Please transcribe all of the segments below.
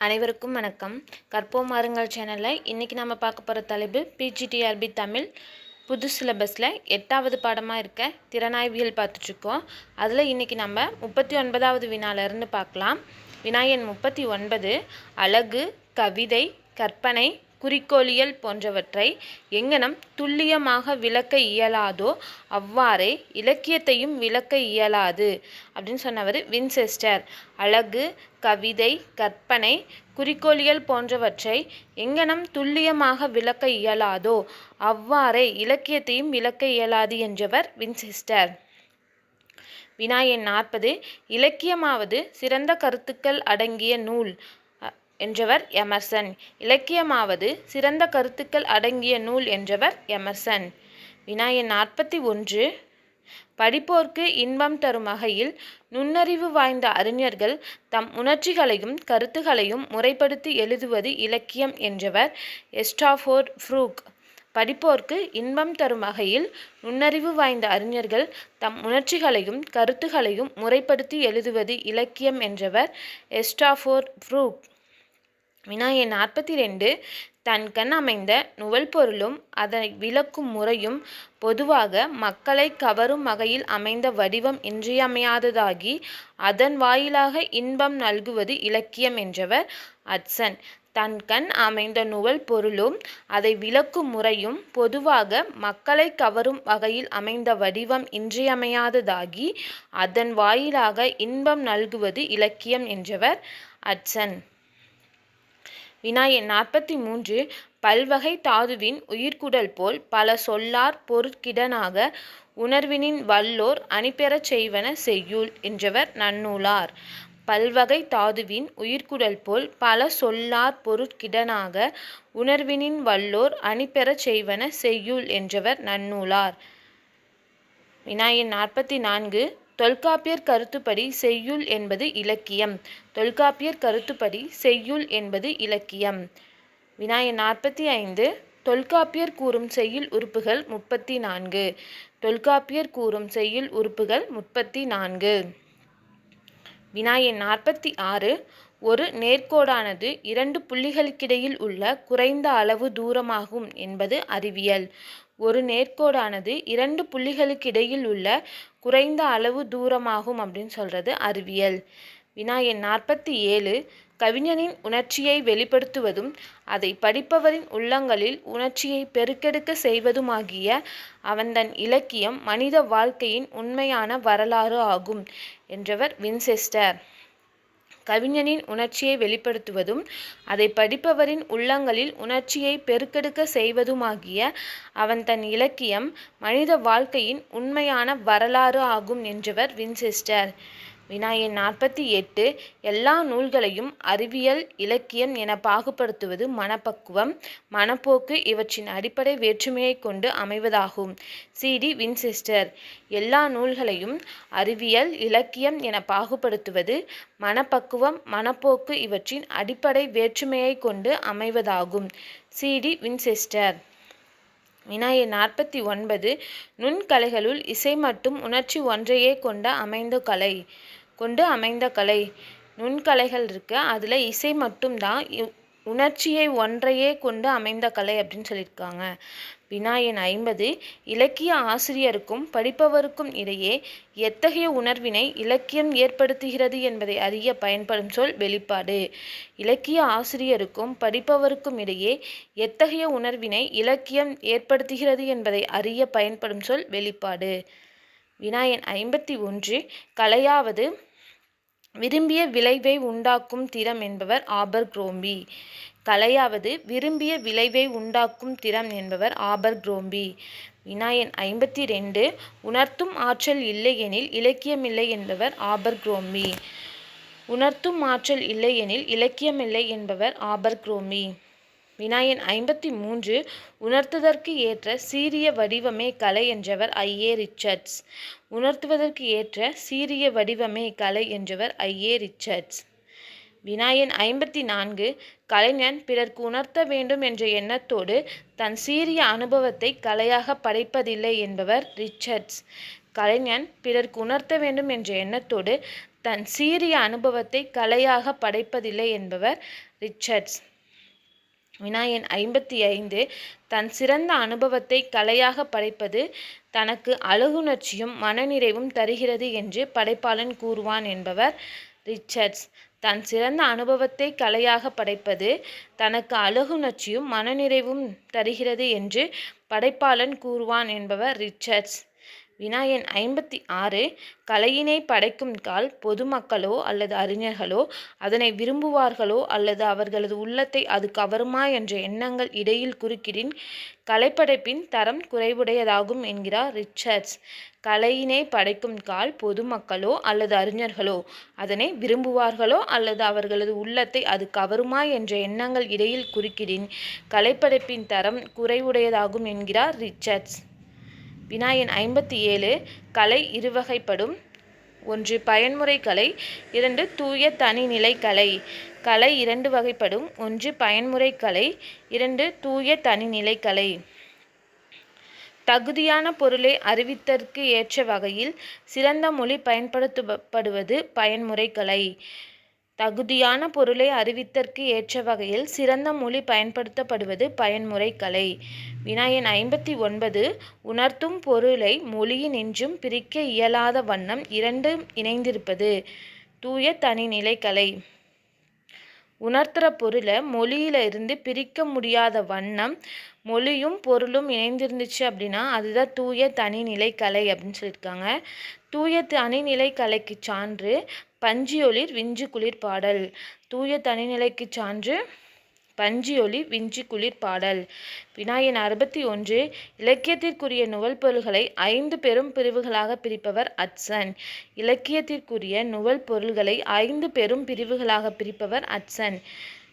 அனைவருக்கும் வணக்கம். கற்போம் மாறுங்கள் சேனலில் இன்றைக்கி நம்ம பார்க்க போகிற தலைப்பு பிஜிடிஆர்பி தமிழ் புது சிலபஸில் எட்டாவது பாடமாக இருக்க திறனாய்வியல் பார்த்துட்ருக்கோம். அதில் இன்றைக்கி நம்ம முப்பத்தி ஒன்பதாவது வினாலேருந்து பார்க்கலாம். வினாயன் முப்பத்தி ஒன்பது. அழகு கவிதை கற்பனை குறிக்கோளியல் போன்றவற்றை எங்கனம் துல்லியமாக விளக்க இயலாதோ அவ்வாறே இலக்கியத்தையும் விளக்க இயலாது அப்படின்னு சொன்னவர் வின்செஸ்டர். அழகு கவிதை கற்பனை குறிக்கோளியல் போன்றவற்றை எங்கனம் துல்லியமாக விளக்க இயலாதோ அவ்வாறே இலக்கியத்தையும் விளக்க இயலாது என்றவர் வின்செஸ்டர். வினா எண் நாற்பது இலக்கியமாவது சிறந்த கருத்துக்கள் அடங்கிய நூல். என்றவர் எமர்சன். இலக்கியமாவது சிறந்த கருத்துக்கள் அடங்கிய நூல் என்றவர் எமர்சன். வினா நாற்பத்தி ஒன்று. படிப்போர்க்கு இன்பம் தரும் வகையில் நுண்ணறிவு வாய்ந்த அறிஞர்கள் தம் உணர்ச்சிகளையும் கருத்துகளையும் முறைப்படுத்தி எழுதுவது இலக்கியம் என்றவர் எஸ்டாஃபோர் ஃப்ரூக். படிப்போர்க்கு இன்பம் தரும் வகையில் நுண்ணறிவு வாய்ந்த அறிஞர்கள் தம் உணர்ச்சிகளையும் கருத்துகளையும் முறைப்படுத்தி எழுதுவது இலக்கியம் என்றவர் எஸ்டாஃபோர் ஃப்ரூக். வினா எண் நாற்பத்தி ரெண்டு தன் கண் அமைந்த நுவல் பொருளும் அதனை விளக்கும் முறையும் பொதுவாக மக்களை கவரும் வகையில் அமைந்த வடிவம் இன்றியமையாததாகி அதன் வாயிலாக இன்பம் நல்குவது இலக்கியம் என்றவர் அட்சன். தன் கண் அமைந்த நுவல் பொருளும் அதை விளக்கும் முறையும் பொதுவாக மக்களை கவரும் வகையில் அமைந்த வடிவம் இன்றியமையாததாகி அதன் வாயிலாக இன்பம் நல்குவது இலக்கியம் என்றவர் அட்சன். வினா எண் நாற்பத்தி மூன்று பல்வகை தாதுவின் உயிர்க்குடல் போல் பல சொல்லார் பொருட்கிடனாக உணர்வினின் வல்லோர் அணிபெறச் செய்வன செய்யுள் என்றவர் நன்னூலார். பல்வகை தாதுவின் உயிர்க்குடல் போல் பல சொல்லார் பொருட்கிடனாக உணர்வினின் வல்லோர் அணிபெறச் செய்வன செய்யுள் என்றவர் நன்னூலார். வினா நாற்பத்தி நான்கு தொல்காப்பியர் கருத்துப்படி செய்யுள் என்பது இலக்கியம். தொல்காப்பியர் கருத்துப்படி செய்யுள் என்பது இலக்கியம். வினாய நாற்பத்தி ஐந்து தொல்காப்பியர் கூறும் செய்யுள் உறுப்புகள் முப்பத்தி நான்கு தொல்காப்பியர் கூறும் செய்யுள் உறுப்புகள் முப்பத்தி நான்கு வினாய நாற்பத்தி ஆறு ஒரு நேர்கோடானது இரண்டு புள்ளிகளுக்கிடையில் உள்ள குறைந்த அளவு தூரமாகும் என்பது அறிவியல். ஒரு நேர்கோடானது இரண்டு புள்ளிகளுக்கிடையில் உள்ள குறைந்த அளவு தூரமாகும் அப்படின்னு சொல்கிறது அறிவியல். வினா எண் நாற்பத்தி ஏழு கவிஞனின் உணர்ச்சியை வெளிப்படுத்துவதும் அதை படிப்பவரின் உள்ளங்களில் உணர்ச்சியை பெருக்கெடுக்க செய்வதுமாகிய அவன் தன் இலக்கியம் மனித வாழ்க்கையின் உண்மையான வரலாறு ஆகும் என்றவர் வின்செஸ்டர். கவிஞனின் உணர்ச்சியை வெளிப்படுத்துவதும் அதை படிப்பவரின் உள்ளங்களில் உணர்ச்சியை பெருக்கெடுக்க செய்வதுமாகிய அவன் தன் இலக்கியம் மனித வாழ்க்கையின் உண்மையான வரலாறு ஆகும் என்றவர் வின்செஸ்டர். வினாயின் நாற்பத்தி எட்டு எல்லா நூல்களையும் அறிவியல் இலக்கியம் என பாகுபடுத்துவது மனப்பக்குவம். மனப்போக்கு இவற்றின் அடிப்படை வேற்றுமையை கொண்டு அமைவதாகும். CD Winchester. எல்லா நூல்களையும் அறிவியல் இலக்கியம் என பாகுபடுத்துவது மனப்பக்குவம் மனப்போக்கு இவற்றின் அடிப்படை வேற்றுமையை கொண்டு அமைவதாகும். CD Winchester. வினாய நாற்பத்தி ஒன்பது நுண்கலைகளுள் இசை மட்டும் உணர்ச்சி ஒன்றையே கொண்ட அமைந்த கலை கொண்டு அமைந்த கலை. நுண்கலைகள் இருக்கு. அதில் இசை மட்டும்தான் உணர்ச்சியை ஒன்றையே கொண்டு அமைந்த கலை அப்படின்னு சொல்லியிருக்காங்க. வினாயன் ஐம்பது இலக்கிய ஆசிரியருக்கும் படிப்பவருக்கும் இடையே எத்தகைய உணர்வினை இலக்கியம் ஏற்படுத்துகிறது என்பதை அறிய பயன்படும் சொல் வெளிப்பாடு. இலக்கிய ஆசிரியருக்கும் படிப்பவருக்கும் இடையே எத்தகைய உணர்வினை இலக்கியம் ஏற்படுத்துகிறது என்பதை அறிய பயன்படும் சொல் வெளிப்பாடு. வினாயன் ஐம்பத்தி ஒன்று கலையாவது விரும்பிய விளைவை உண்டாக்கும் திறம் என்பவர் ஆபர் குரோம்பி கலையாவது விரும்பிய விளைவை உண்டாக்கும் திறம் என்பவர் ஆபர் குரோம்பி வினாயன் ஐம்பத்தி ரெண்டு உணர்த்தும் ஆற்றல் இல்லையெனில் இலக்கியமில்லை என்பவர் ஆபர் குரோம்பி உணர்த்தும் ஆற்றல் இல்லையெனில் இலக்கியமில்லை என்பவர் ஆபர் குரோம்பி வினாயன் ஐம்பத்தி மூன்று உணர்த்துவதற்கு ஏற்ற சீரிய வடிவமே கலை என்றவர் ஐஏ ரிச்சர்ட்ஸ். உணர்த்துவதற்கு ஏற்ற சீரிய வடிவமே கலை என்றவர் ஐஏ ரிச்சர்ட்ஸ். வினாயன் ஐம்பத்தி நான்கு கலைஞன் பிறர்க்கு உணர்த்த வேண்டும் என்ற எண்ணத்தோடு தன் சீரிய அனுபவத்தை கலையாக படைப்பதில்லை என்பவர் ரிச்சர்ட்ஸ். கலைஞன் பிறர்க்கு உணர்த்த வேண்டும் என்ற எண்ணத்தோடு தன் சீரிய அனுபவத்தை கலையாக படைப்பதில்லை என்பவர் ரிச்சர்ட்ஸ். வினாயன் ஐம்பத்தி ஐந்து தன் சிறந்த அனுபவத்தை கலையாக படைப்பது தனக்கு அழகுணர்ச்சியும் மனநிறைவும் தருகிறது என்று படைப்பாளன் கூறுவான் என்பவர் ரிச்சர்ட்ஸ். தன் சிறந்த அனுபவத்தை கலையாக படைப்பது தனக்கு அழகுணர்ச்சியும் மனநிறைவும் தருகிறது என்று படைப்பாளன் கூறுவான் என்பவர் ரிச்சர்ட்ஸ். வினாயன் ஐம்பத்தி ஆறு கலையினை படைக்கும் கால் பொதுமக்களோ அல்லது அறிஞர்களோ அதனை விரும்புவார்களோ அல்லது அவர்களது உள்ளத்தை அது கவருமா என்ற எண்ணங்கள் இடையில் குறுக்கிடின் கலைப்படைப்பின் தரம் குறைவுடையதாகும் என்கிறார் ரிச்சர்ட்ஸ். கலையினை படைக்கும் கால் பொதுமக்களோ அல்லது அறிஞர்களோ அதனை விரும்புவார்களோ அல்லது அவர்களது உள்ளத்தை அது கவருமா என்ற எண்ணங்கள் இடையில் குறுக்கிடின் கலைப்படைப்பின் தரம் குறைவுடையதாகும் என்கிறார் ரிச்சர்ட்ஸ். வினாயன் ஐம்பத்தி ஏழு கலை இருவகைப்படும். ஒன்று பயன்முறை கலை. இரண்டு தூய தனிநிலை கலை. கலை இரண்டு வகைப்படும். ஒன்று பயன்முறை கலை. இரண்டு தூய தனிநிலை கலை. தகுதியான பொருளை அறிவித்தற்கு ஏற்ற வகையில் சிறந்த மொழி பயன்படுத்தப்படுவது பயன்முறை கலை. தகுதியான பொருளை அறிவித்தற்கு ஏற்ற வகையில் சிறந்த மொழி பயன்படுத்தப்படுவது பயன்முறை கலை வினாயன் ஐம்பத்தி ஒன்பது உணர்த்தும் பொருளை மொழியினின்றும் பிரிக்க இயலாத வண்ணம் இரண்டும் இணைந்திருப்பது தூய தனிநிலை கலை உணர்த்துற பொருளை மொழியில இருந்து பிரிக்க முடியாத வண்ணம் மொழியும் பொருளும் இணைந்திருந்துச்சு அப்படின்னா அதுதான் தூய தனிநிலை கலை அப்படின்னு சொல்லியிருக்காங்க. தூய தனிநிலை கலைக்கு சான்று பஞ்சியொளிர் விஞ்சு குளிர் பாடல். தூய தனிநிலைக்கு சான்று பஞ்சியொலி விஞ்சி குளிர் பாடல். வினாயன் அறுபத்தி ஒன்று இலக்கியத்திற்குரிய நுவல் பொருள்களை ஐந்து பெரும் பிரிவுகளாக பிரிப்பவர் அட்சன் இலக்கியத்திற்குரிய நுவல் பொருள்களை ஐந்து பெரும் பிரிவுகளாக பிரிப்பவர் அட்சன்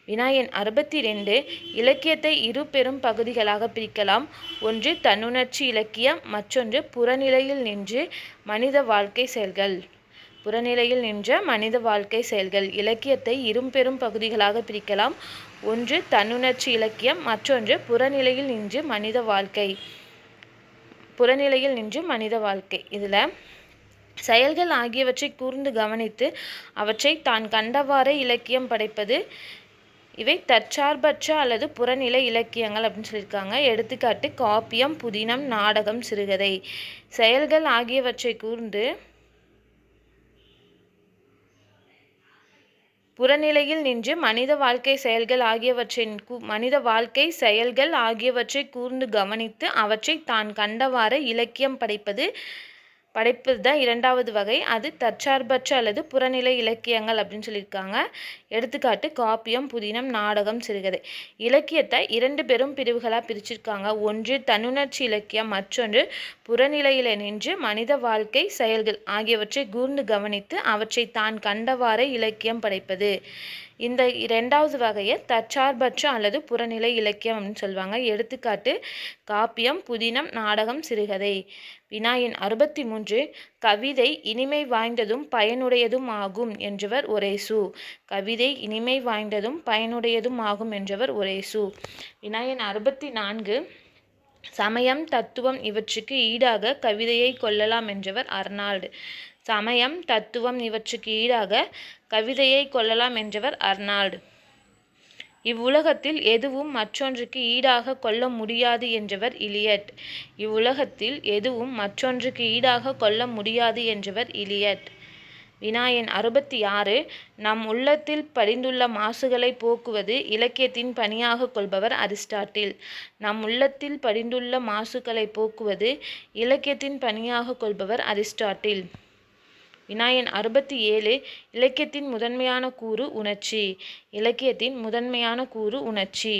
வினாயன் அறுபத்தி ரெண்டு இலக்கியத்தை இரு பெரும் பகுதிகளாக பிரிக்கலாம். ஒன்று தன்னுணர்ச்சி இலக்கியம் மற்றொன்று புறநிலையில் நின்று மனித வாழ்க்கை செயல்கள். புறநிலையில் நின்ற மனித வாழ்க்கை செயல்கள் இலக்கியத்தை இரும்பெரும் பகுதிகளாக பிரிக்கலாம். ஒன்று தன்னுணர்ச்சி இலக்கியம் மற்றொன்று புறநிலையில் நின்று மனித வாழ்க்கை. புறநிலையில் நின்று மனித வாழ்க்கை. இதில் செயல்கள் ஆகியவற்றை கூர்ந்து கவனித்து அவற்றை தான் கண்டவாறே இலக்கியம் படைப்பது இவை தற்சார்பற்ற அல்லது புறநிலை இலக்கியங்கள் அப்படின்னு சொல்லியிருக்காங்க. எடுத்துக்காட்டு காப்பியம் புதினம் நாடகம் சிறுகதை. செயல்கள் ஆகியவற்றை கூர்ந்து புறநிலையில் நின்று மனித வாழ்க்கை செயல்கள் ஆகியவற்றின் மனித வாழ்க்கை செயல்கள் ஆகியவற்றை கூர்ந்து கவனித்து அவற்றை தான் கண்டவாறு இலக்கியம் படைப்பது படைப்பது தான் இரண்டாவது வகை. அது தற்சார்பற்ற அல்லது புறநிலை இலக்கியங்கள் அப்படின்னு சொல்லியிருக்காங்க. எடுத்துக்காட்டு காப்பியம் புதினம் நாடகம் சிறுகதை. இலக்கியத்தை இரண்டு பெரும் பிரிவுகளாக பிரிச்சிருக்காங்க. ஒன்று தன்னுணர்ச்சி இலக்கியம் மற்றொன்று புறநிலையில் நின்று மனித வாழ்க்கை செயல்கள் ஆகியவற்றை கூர்ந்து கவனித்து அவற்றை தான் கண்டவாறே இலக்கியம் படைப்பது. இந்த இரண்டாவது வகையை தற்சார்பற்ற அல்லது புறநிலை இலக்கியம் அப்படின்னு சொல்லுவாங்க. எடுத்துக்காட்டு காப்பியம் புதினம் நாடகம் சிறுகதை. வினாயின் அறுபத்தி மூன்று கவிதை இனிமை வாய்ந்ததும் பயனுடையதும் ஆகும் என்றவர் ஒரேசு. கவிதை இனிமை வாய்ந்ததும் பயனுடையதும் ஆகும் என்றவர் ஒரேசு. வினாயின் அறுபத்தி நான்கு சமயம் தத்துவம் இவற்றுக்கு ஈடாக கவிதையை கொள்ளலாம் என்றவர் அர்னால்டு. சமயம் தத்துவம் இவற்றுக்கு ஈடாக கவிதையை கொள்ளலாம் என்றவர் அர்னால்டு. இவ்வுலகத்தில் எதுவும் மற்றொன்றுக்கு ஈடாக கொள்ள முடியாது என்றவர் இலியட். இவ்வுலகத்தில் எதுவும் மற்றொன்றுக்கு ஈடாக கொள்ள முடியாது என்றவர் இலியட். வினாயன் அறுபத்தி ஆறு நம் உள்ளத்தில் படிந்துள்ள மாசுகளை போக்குவது இலக்கியத்தின் பணியாக கொள்பவர் அரிஸ்டாட்டில். நம் உள்ளத்தில் படிந்துள்ள மாசுகளை போக்குவது இலக்கியத்தின் பணியாக கொள்பவர் அரிஸ்டாட்டில். வினாயன் அறுபத்தி ஏழு இலக்கியத்தின் முதன்மையான கூறு உணர்ச்சி. இலக்கியத்தின் முதன்மையான கூறு உணர்ச்சி.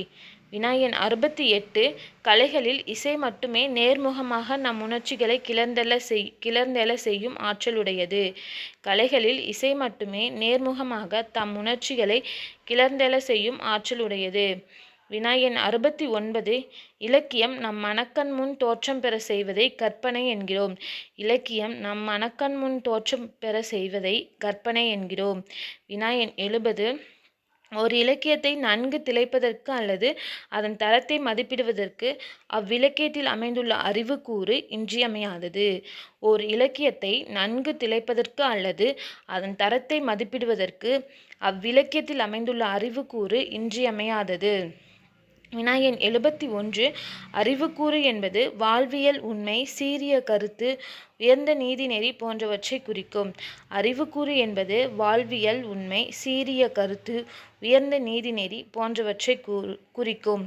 வினாயன் அறுபத்தி எட்டு கலைகளில் இசை மட்டுமே நேர்முகமாக நம் உணர்ச்சிகளை கிளர்ந்தெல செய் கிளர்ந்தெல செய்யும் ஆற்றலுடையது. கலைகளில் இசை மட்டுமே நேர்முகமாக தம் உணர்ச்சிகளை கிளர்ந்தெல செய்யும் ஆற்றலுடையது. வினாயன் அறுபத்தி ஒன்பது இலக்கியம் நம் மனக்கண் முன் தோற்றம் பெற செய்வதை கற்பனை என்கிறோம். இலக்கியம் நம் மனக்கண் முன் தோற்றம் பெற செய்வதை கற்பனை என்கிறோம். வினாயன் எழுபது ஒரு இலக்கியத்தை நன்கு திளைப்பதற்கு அல்லது அதன் தரத்தை மதிப்பிடுவதற்கு அவ்விலக்கியத்தில் அமைந்துள்ள அறிவுக்கூறு இன்றியமையாதது. ஓர் இலக்கியத்தை நன்கு திளைப்பதற்கு அல்லது அதன் தரத்தை மதிப்பிடுவதற்கு அவ்விலக்கியத்தில் அமைந்துள்ள அறிவுக்கூறு இன்றியமையாதது. வினாயன் எழுபத்தி ஒன்று அறிவுக்கூறு என்பது வாழ்வியல் உண்மை சீரிய கருத்து உயர்ந்த நீதிநெறி போன்றவற்றை குறிக்கும். அறிவுக்கூறு என்பது வாழ்வியல் உண்மை சீரிய கருத்து உயர்ந்த நீதிநெறி போன்றவற்றை குறிக்கும்.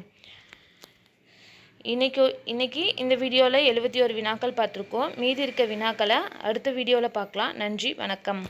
இன்னைக்கு இன்னைக்கு இந்த வீடியோவில் எழுபத்தி ஒரு வினாக்கள் பார்த்துருக்கோம். மீதி இருக்க வினாக்களை அடுத்த வீடியோவில் பார்க்கலாம். நன்றி வணக்கம்.